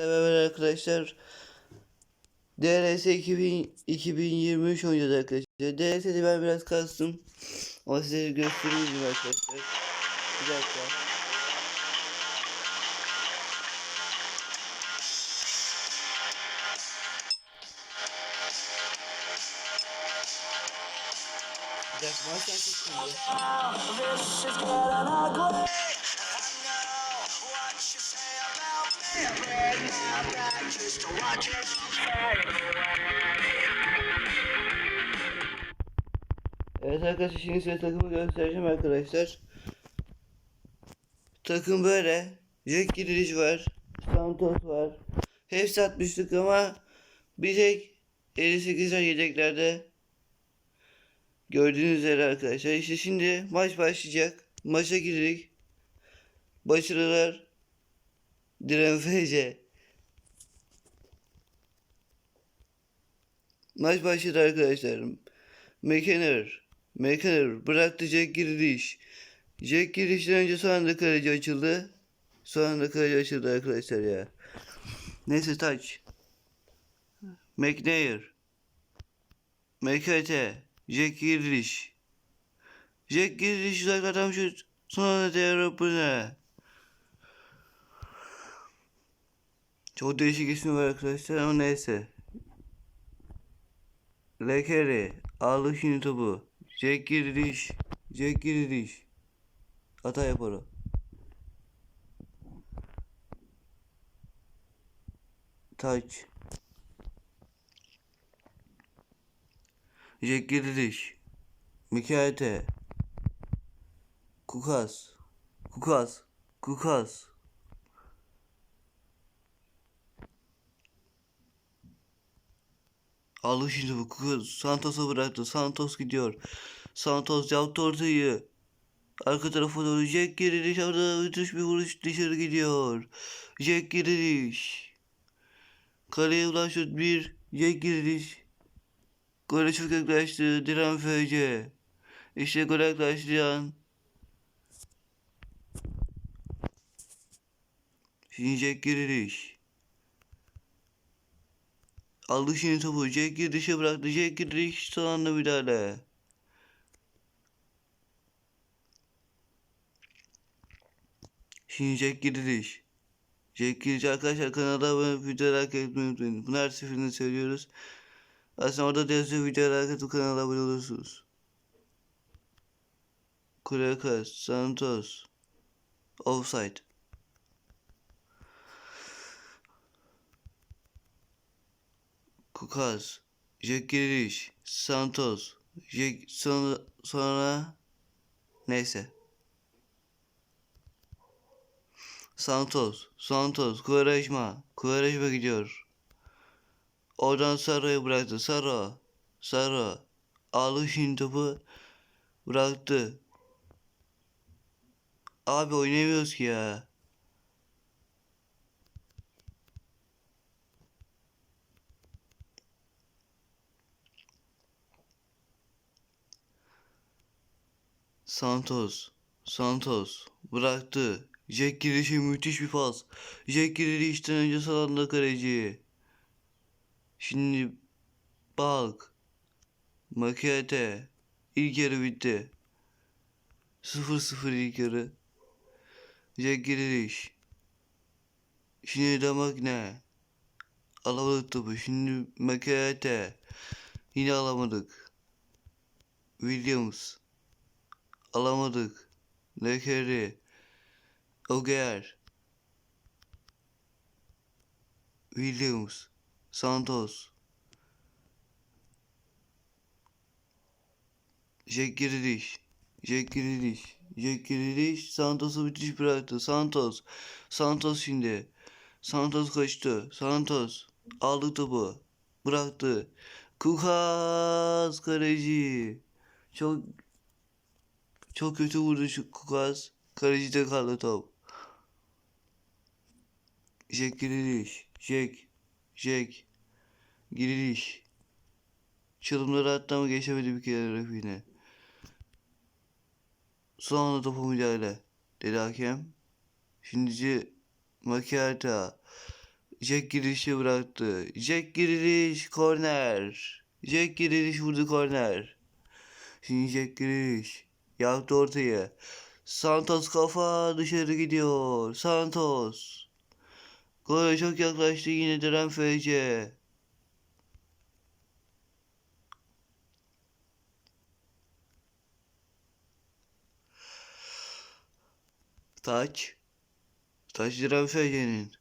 Merhaba arkadaşlar. DRS 2000, 2023 oynayacağız arkadaşlar. DRS'de ben biraz kastım. Ama size göstereyim arkadaşlar. Bir dakika. Bir dakika maçtan çıktım Evet arkadaşlar şimdi size takımı göstereceğim arkadaşlar. Takım böyle. Jack Grealish var. Santos var. Hepsi atmıştık ama bir tek 58'ler yedeklerde. Gördüğünüz üzere arkadaşlar. İşte şimdi maç başlayacak. Maça girdik. Başarılar. Diren FC. Maç başladı arkadaşlar. McKenner. McKenner bıraktı Jack Grealish. Jack Grealish'ten önce son anda kaleci açıldı. Son anda kaleci açıldı arkadaşlar ya. Neyse taç. McNair. McAtee. Jack Grealish. Jack Grealish uzaklardan şut. Sonra da Avrupa Çok değişik ismi var arkadaşlar ama neyse. Lekeri. Aldı şimdi topu. Jack Grealish. Jack Grealish. Hata yapar o. Taç. Jack Grealish. Mikaete. Kukas. Kukas. Kukas. Aldı şimdi bu Kukas. Santos'a bıraktı. Santos gidiyor. Santos yaptı ortayı. Arka tarafa doğru Jack Grealish orada müthiş bir vuruş dışarı gidiyor. Jack Grealish. Kaleye ulan şut bir. Jack Grealish. Gole çok yaklaştı. Diren FC. İşte gole yaklaştıran. Şimdi Jack Grealish. Aldı şimdi topu. Jack Grealish'e bıraktı. Jack Grealish son anda müdahale. Şimdi Jack Grealish. Jack Grealish arkadaşlar kanalda abone videoları like etmeyi unutmayın. Bunu her seferinde söylüyoruz. Aslında orada da yazıyor videoları like atıp kanala abone olursunuz. Kurekas, Santos. Offside. Kukas. Jack Grealish. Santos. Jack sonra, sonra neyse. Santos, Santos, Quaresma, Quaresma gidiyor. Oradan Saro'ya bıraktı. Saro, Saro. Aldı şimdi topu. Bıraktı. Abi oynayamıyoruz ki ya. Santos, Santos bıraktı. Jack Grealish'e müthiş bir pas. Jack Grealish'ten önce salanda kaleci. Şimdi bak. Makete. İlk yarı bitti. 0-0 ilk yarı. Jack Grealish. Şimdi damak ne? Alamadık topu. Şimdi Makete. Yine alamadık. Williams. Alamadık. Lekeri. Oger. Williams. Santos. Jack Grealish. Jack Grealish. Jack Grealish Santos'u müthiş bıraktı. Santos. Santos şimdi. Santos kaçtı. Santos. Aldı topu. Bıraktı. Kukas kaleci. Çok çok kötü vurdu şu Kukas. Kalecide kaldı top. Jack Grealish. Jack. Jack. Grealish. Çalımları attı ama geçemedi bir kere rakibiyle. Son anda topu müdahale. Dedi hakem. Şimdi Makiata. Jack girişi bıraktı. Jack giriş korner. Jack giriş vurdu korner. Şimdi Jack giriş. Yaptı ortaya. Santos kafa dışarı gidiyor. Santos. Gole çok yaklaştı yine Diren FC. Taç. Taç Diren FC'nin.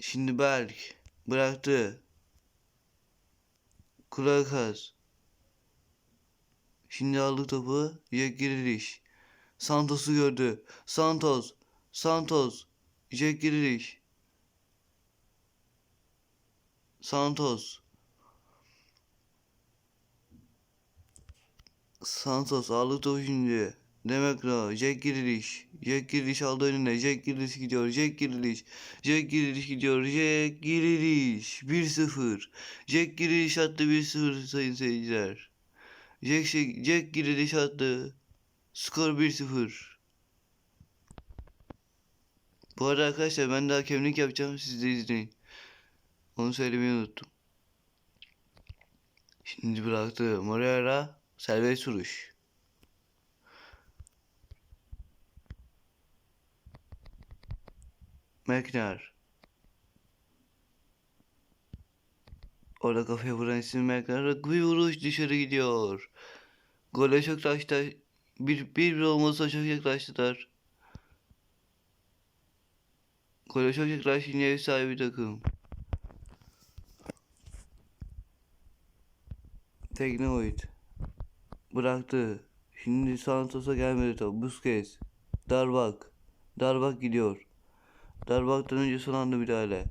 Şimdi Berk. Bıraktı. Kurakas. Şimdi aldı topu. Jack Grealish. Santos'u gördü. Santos. Santos. Jack Grealish. Santos. Santos aldı topu şimdi. Demek o. Jack Grealish. Jack Grealish aldı önüne. Jack Grealish gidiyor. Jack Grealish. Jack Grealish gidiyor. Jack Grealish. 1-0. Jack Grealish attı 1-0 sayın seyirciler. Jack, Jack Grealish attı. Skor 1-0. Bu arada arkadaşlar ben daha hakemlik yapacağım. Siz de izleyin. Onu söylemeyi unuttum. Şimdi bıraktı. Moreira serbest vuruş. Mekner. Orada kafaya vuran isim Mekner. Bir vuruş dışarı gidiyor. Gole çok yaklaştı. Bir, bir, bir olmasa çok yaklaştılar. Gole çok yaklaştı yine ev sahibi takım. Teknoid. Bıraktı. Şimdi Santos'a gelmedi top. Busquets. Darbak. Darbak gidiyor. Darbak'tan önce son anda müdahale.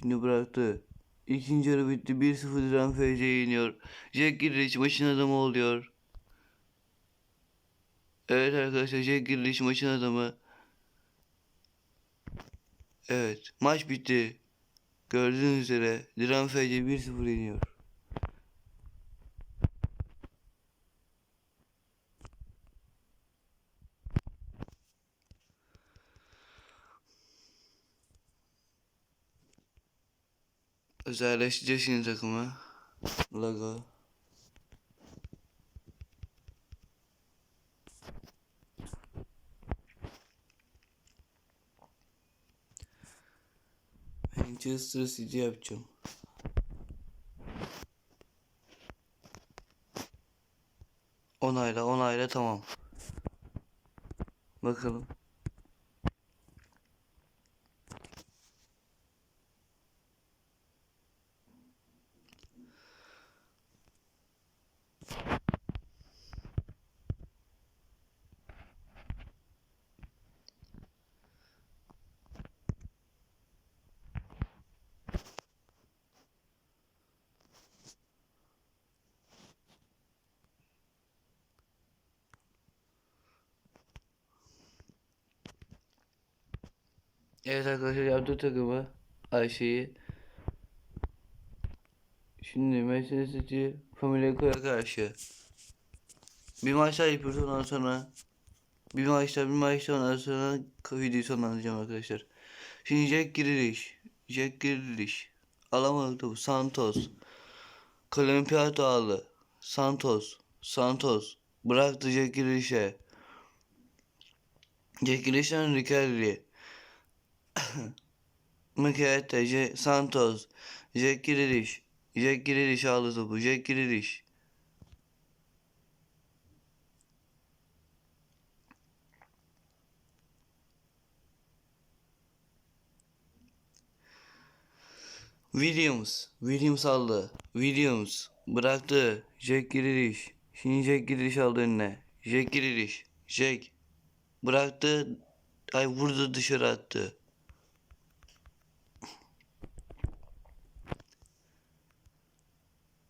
Şimdi bıraktı. İkinci yarı bitti. 1-0 Diren FC yeniyor. Jack Grealish maçın adamı oluyor. Evet arkadaşlar Jack Grealish maçın adamı. Evet maç bitti. Gördüğünüz üzere FC 1-0 yeniyor. Özelleştireceğiz şimdi takımı. Logo. Manchester City yapacağım. Onayla onayla tamam. Bakalım. Evet arkadaşlar yaptı takımı Ayşe'yi. Şimdi Manchester City Pamelako'ya karşı bir maç daha yapıyoruz ondan sonra bir maçta bir maçta ondan sonra videoyu sonlandıracağım arkadaşlar. Şimdi Jack Grealish Jack Grealish alamadık topu Santos Kolompiyato aldı Santos Santos bıraktı Jack Grealish'e Jack Grealish'ten Ricardi Mükemmel J Santos Jack Grealish Jack Grealish aldı topu Jack Grealish Williams Williams aldı. Williams bıraktı. Jack Grealish Şimdi Jack Grealish aldı önüne. Jack Grealish Jack bıraktı. Ay vurdu dışarı attı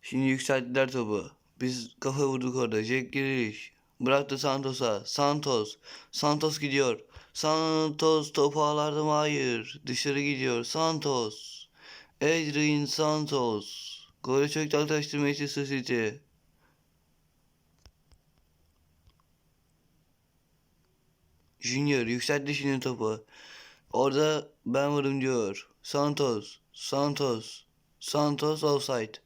Şimdi yükselttiler topu. Biz kafa vurduk orada. Jack Grealish. Bıraktı Santos'a. Santos. Santos gidiyor. Santos topu ağlarda mı? Hayır. Dışarı gidiyor. Santos. Adrian Santos. Golü çok yaklaştı Manchester City. Junior yükseltti şimdi topu. Orada Ben varım diyor. Santos. Santos. Santos offside.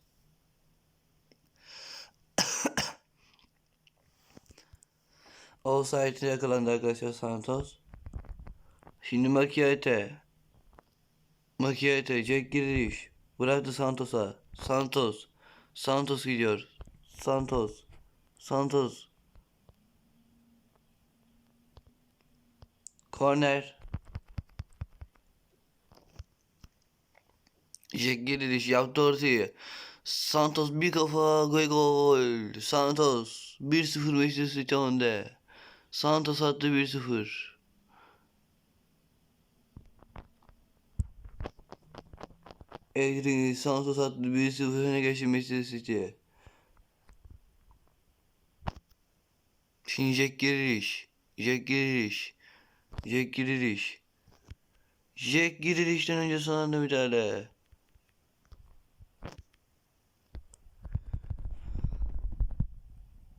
Offside'e yakalandı arkadaşlar Santos. Şimdi Makiate. Makiate. Jack giriş. Bıraktı Santos'a. Santos. Santos gidiyor. Santos. Santos. Korner. Jack giriş yaptı ortayı. Santos bir kafa gol gol. Santos 1-0 Manchester City önde. Santos attı 1-0. Adrian Santos attı 1-0 öne geçti City. Şimdi Jack giriş. Jack giriş. Jack giriş. Jack girilişten önce son anda müdahale.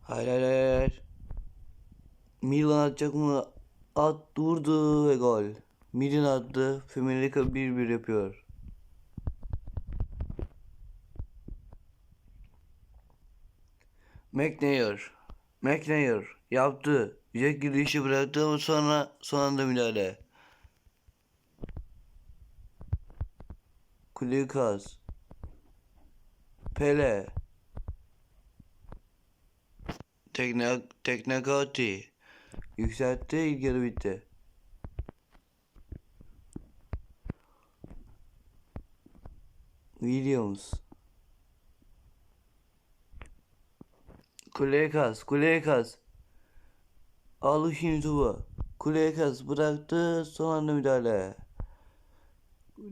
Hayır hayır hayır. Milan atacak mı? At vurdu ve gol. Milan attı. Famalic'a 1-1 yapıyor. McNair. McNair yaptı. Jack girişi bıraktı ama sonra son anda müdahale. Kulikas. Pele. Tekne, Teknekati. Yükseltti ilk bitti. Williams. Kuleye kas, kuleye kas. Al şimdi topu. Kuleye bıraktı son anda müdahale.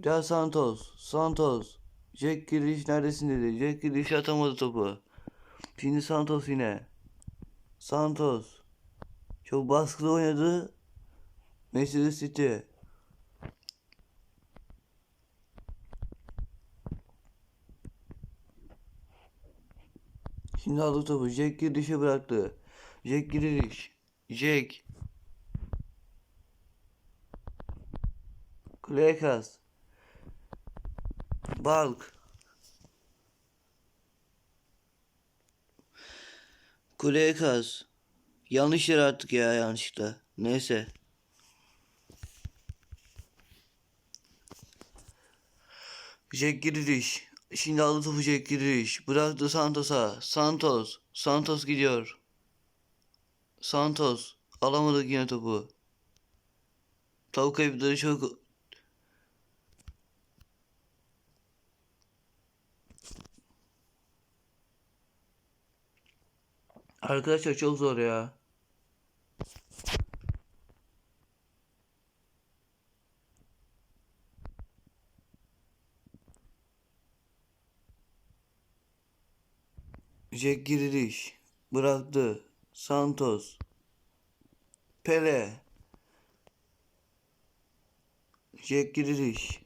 Ya Santos, Santos. Jack giriş neredesin dedi. Jack giriş atamadı topu. Şimdi Santos yine. Santos. Çok baskılı oynadı. Manchester City. Şimdi aldı topu. Jack girişe bıraktı. Jack giriş. Jack. Klekas. Balk. Klekas. Yanlış yer attık ya yanlışlıkla. Neyse. Jack giriş. Şimdi aldı topu Jack giriş. Bıraktı Santos'a. Santos. Santos gidiyor. Santos. Alamadık yine topu. Top kayıpları çok... Arkadaşlar çok zor ya. Jack Grealish bıraktı. Santos. Pele. Jack Grealish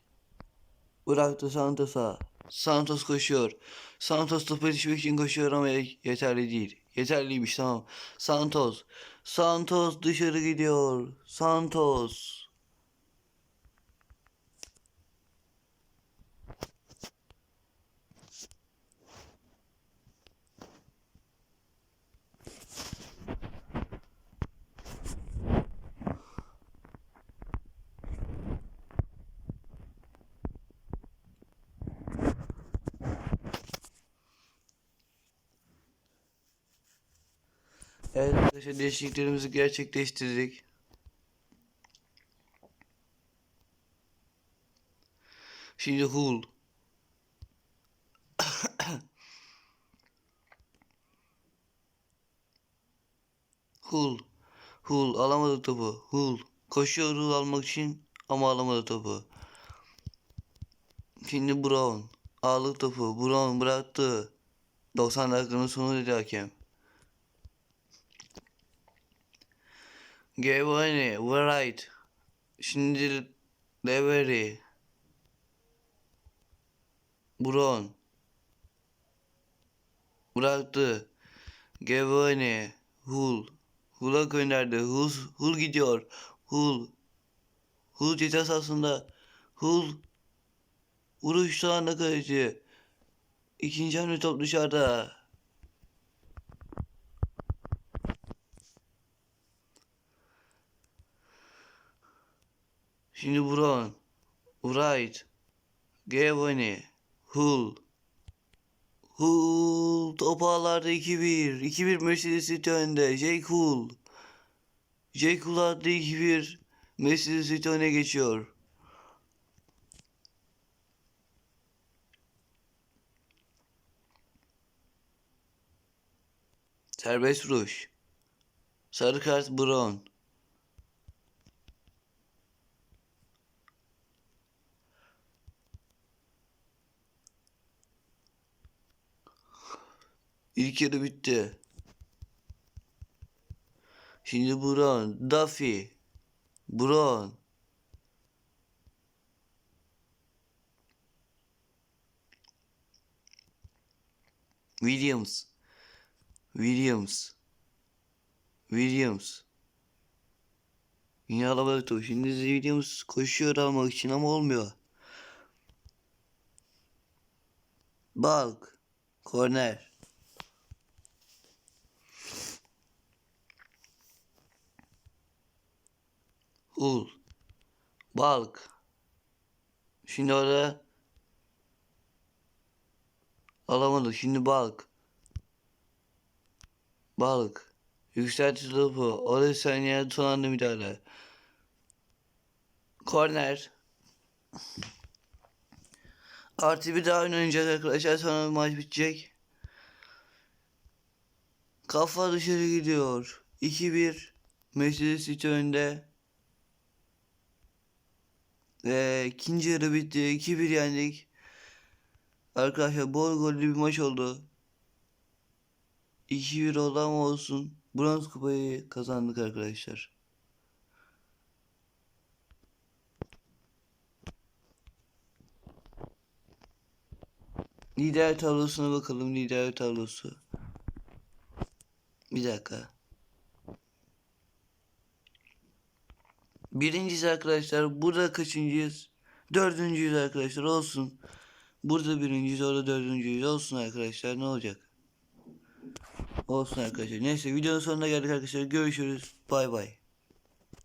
bıraktı Santos'a. Santos koşuyor. Santos topa yetişmek için koşuyor ama ye- yeterli değil. Yeterliymiş tamam. Santos. Santos dışarı gidiyor. Santos. Evet arkadaşlar değişikliklerimizi gerçekleştirdik. Şimdi Hull. Hull. Hull alamadı topu. Hull. Koşuyor Hull almak için ama alamadı topu. Şimdi Brown. Aldı topu. Brown bıraktı. 90 dakikanın sonu dedi hakem. Gavoni, Wright. Şimdi Levery. Brown. Bıraktı. Gavoni. Hull. Hull'a gönderdi. Hull, Hull gidiyor. Hull. Hull ceza sahasında. Hull. Vuruş şu anda kaleci. İkinci hamle top dışarıda. Şimdi Brown. Wright. Gavoni. Hull. Hull top ağlarda 2-1. 2-1 Mercedes City önde. Jake Hull. Jake Hull attı 2-1. Mercedes City öne geçiyor. Serbest vuruş. Sarı kart Brown. İlk yarı bitti. Şimdi Brown, Duffy, Brown. Williams, Williams, Williams. Yine topu. Şimdi Williams koşuyor almak için ama olmuyor. Balk, korner. Ul. Balk. Şimdi orada alamadı. Şimdi balk. Balık. Yükselti topu. Orada saniye son anda müdahale. Korner. Artı bir daha oynayacak arkadaşlar. Sonra maç bitecek. Kafa dışarı gidiyor. 2-1. Mercedes City önde. Ve ikinci yarı bitti. 2-1 yendik. Arkadaşlar bol gollü bir maç oldu. 2-1 oldu ama olsun. Bronz kupayı kazandık arkadaşlar. Lider tablosuna bakalım. Lider tablosu. Bir dakika. Birinciyiz arkadaşlar. Burada kaçıncıyız? Dördüncüyüz arkadaşlar. Olsun. Burada birinciyiz. Orada dördüncüyüz. Olsun arkadaşlar. Ne olacak? Olsun arkadaşlar. Neyse videonun sonuna geldik arkadaşlar. Görüşürüz. Bay bay.